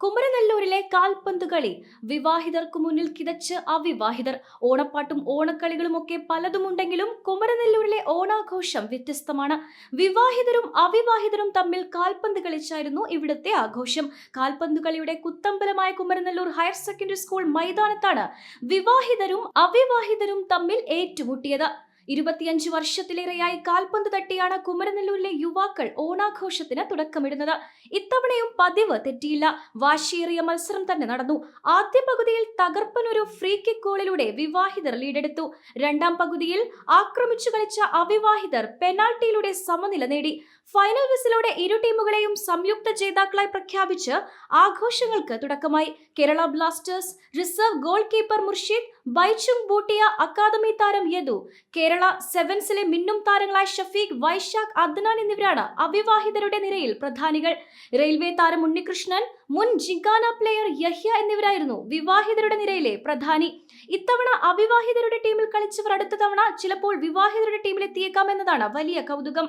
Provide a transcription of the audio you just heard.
കുമരനെല്ലൂരിലെ കാൽപന്ത് കളി. വിവാഹിതർക്കു മുന്നിൽ കിതച്ച് അവിവാഹിതർ. ഓണപ്പാട്ടും ഓണക്കളികളുമൊക്കെ പലതുമുണ്ടെങ്കിലും കുമരനെല്ലൂരിലെ ഓണാഘോഷം വ്യത്യസ്തമാണ്. വിവാഹിതരും അവിവാഹിതരും തമ്മിൽ കാൽപന്ത് കളിച്ചായിരുന്നു ഇവിടുത്തെ ആഘോഷം. കാൽപന്ത് കളിയുടെ കുത്തമ്പലമായ കുമരനെല്ലൂർ ഹയർ സെക്കൻഡറി സ്കൂൾ മൈതാനത്താണ് വിവാഹിതരും അവിവാഹിതരും തമ്മിൽ ഏറ്റുമുട്ടിയത്. ഇരുപത്തിയഞ്ച് വർഷത്തിലേറെയായി കാൽപന്ത് തട്ടിയാണ് കുമരനെല്ലൂരിലെ യുവാക്കൾ ഓണാഘോഷത്തിന് തുടക്കമിടുന്നത്. ഇത്തവണയും പതിവ് തെറ്റിയില്ല. വാശിയേറിയ മത്സരം തന്നെ നടന്നു. ആദ്യ പകുതിയിൽ തകർപ്പനൊരു ഫ്രീ കിക്ക് ഗോളിലൂടെ വിവാഹിതർ ലീഡെടുത്തു. രണ്ടാം പകുതിയിൽ ആക്രമിച്ചു കളിച്ച അവിവാഹിതർ പെനാൽറ്റിയിലൂടെ സമനില നേടി. ഫൈനൽ വിസിലോടെ ഇരു ടീമുകളെയും സംയുക്ത ജേതാക്കളായി പ്രഖ്യാപിച്ച് ആഘോഷങ്ങൾക്ക് തുടക്കമായി. Kerala Blasters reserve goalkeeper Murshid Baichung Bhutia academy താരം യദു കേരള സെവൻസിലെ മിന്നും താരങ്ങളായ ഷഫീഖ് വൈശാഖ് അദ്നാൻ എന്നിവരാണ് അവിവാഹിതരുടെ നിരയിൽ പ്രധാനികൾ. റെയിൽവേ താരം ഉണ്ണികൃഷ്ണൻ മുൻ ജിഗാന പ്ലെയർ യഹ്യ എന്നിവരായിരുന്നു വിവാഹിതരുടെ നിരയിലെ പ്രധാനി. ഇത്തവണ അവിവാഹിതരുടെ ടീമിൽ കളിച്ചവർ അടുത്ത തവണ ചിലപ്പോൾ വിവാഹിതരുടെ ടീമിലെത്തിയേക്കാം എന്നതാണ് വലിയ കൗതുകം.